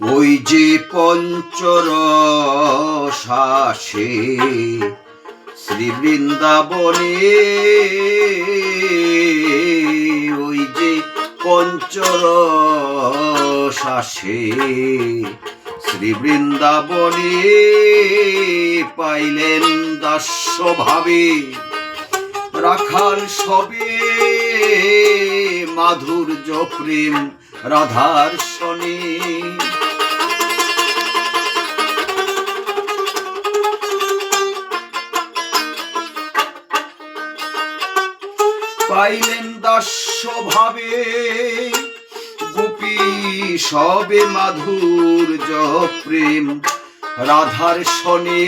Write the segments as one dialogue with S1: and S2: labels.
S1: ওই যে পঞ্চর শাসে শ্রী বৃন্দাবনে ওই যে পঞ্চর শাসে শ্রী বৃন্দাবনে পাইলেন দাস্য ভাবে রাখাল সবে মাধুর্য প্রেম রাধার শনি পাইলেন দাস্য ভাবে গোপী সবে মাধুর প্রেম রাধার শনে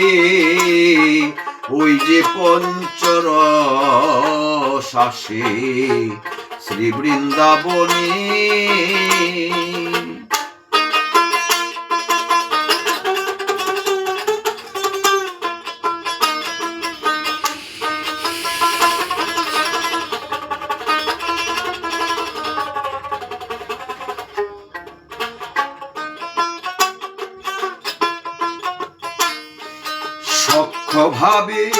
S1: ওই যে পঞ্চর শাসে শ্রী বৃন্দাবনে ভাবে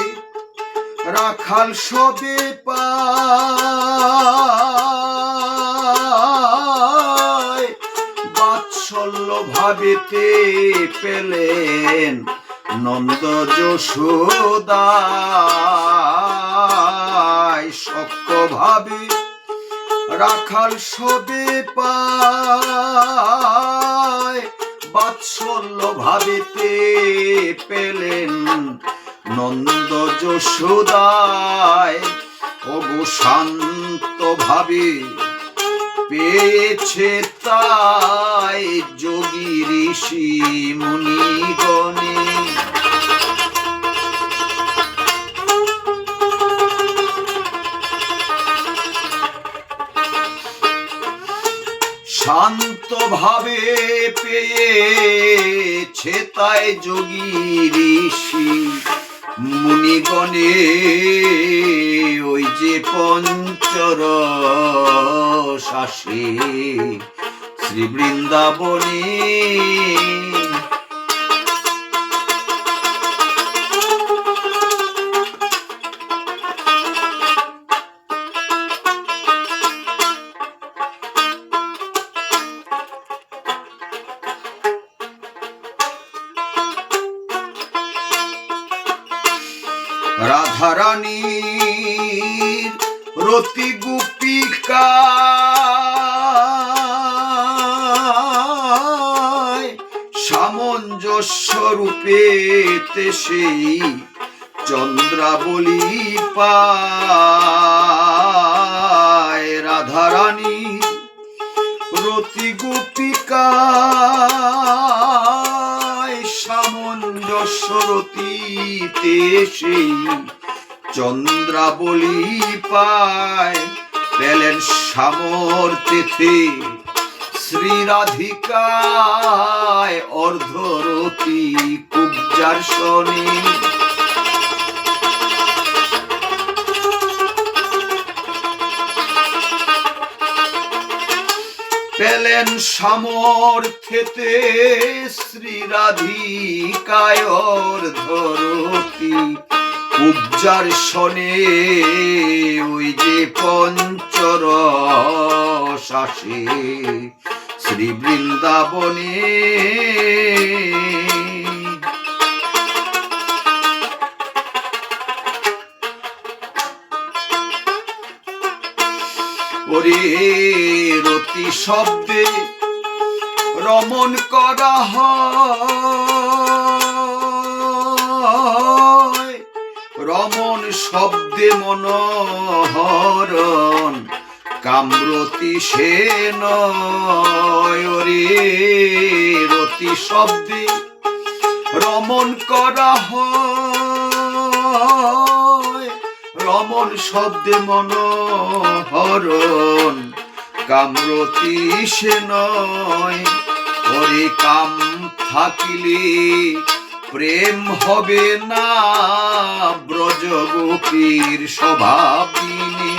S1: রাখাল সবে পায়। বাৎসল্য ভাবেতে পেলেন নন্দ যশোদায়। সক্ষ ভাবে রাখাল সবে পায়। ভাবেতে পেলেন নন্দ যশোদায় অগো শান্ত ভাবে পেয়েছে তাই যোগী ঋষি মুনিগণে শান্ত ভাবে পেয়েছে তাই যোগী ঋষি মুনিগণে ওই যে পঞ্চর শাসে শ্রী বৃন্দাবনে রাধারানীর রতি গুপিকা সামঞ্জস্য রূপে সেই চন্দ্রাবলী পায় রাধারানী। রতি গোপিকায় সামঞ্জস্য রতিতে সেই চন্দ্রাবলী পায় পেলেন সামর্থ্যেতে। শ্রী রাধিকায় অর্ধরতি কুব্জার শনি। পেলেন সামর্থ্যেতে শ্রী রাধিকায় অর্ধরতি উপজার শনে ওই যে পঞ্চর শাসে শ্রী বৃন্দাবনে। রতি শব্দে রমন করা হয়। শব্দে মনোহরণ, কামরতি সে নয়রে রতি শব্দে রমন করা হয়। রমন শব্দে মনোহরণ, কামরতি সে নয় ওরে, কাম থাকিলে প্রেম হবে না ব্রজগোপীর স্বভাবিনী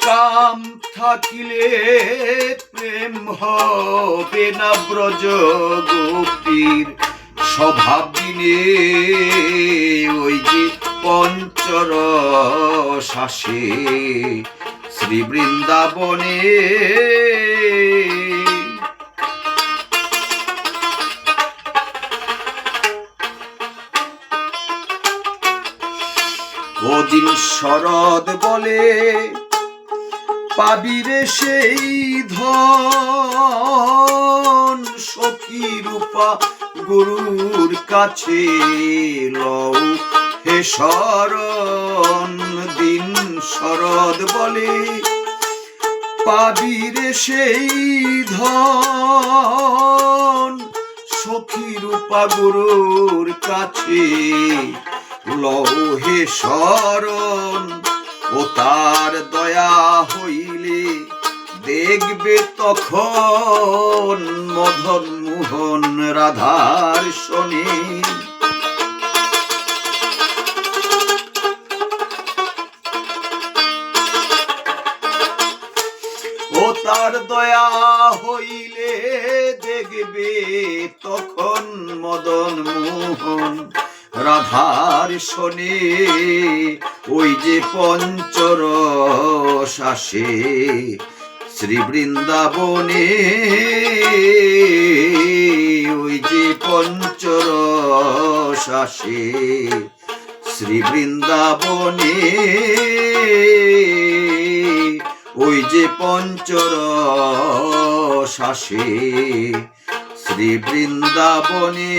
S1: কাম থাকিলে প্রেম হবে না ব্রজ গোপীর স্বভাব ওই যে পঞ্চর শাসে শ্রী বৃন্দাবনে। ওদিন শরদ বলে পাবিরে সেই ধন। সখী রূপা গুরুর কাছে লও হে শরণ। শরদ বলে পাবি পাবিরে সেই ধন। সখী রূপা গুরুর কাছে লৌহে শরণ। ও তার দয়া হইলে দেখবে তখন মদন মোহন রাধার শনি। তার দয়া হইলে দেখবে তখন মদন মোহন। রাধার শোনে ওই যে পঞ্চর শাসে শ্রী বৃন্দাবনে ওই যে পঞ্চর শাসে শ্রী বৃন্দাবনে যে পঞ্চর শাসে শ্রী বৃন্দাবনে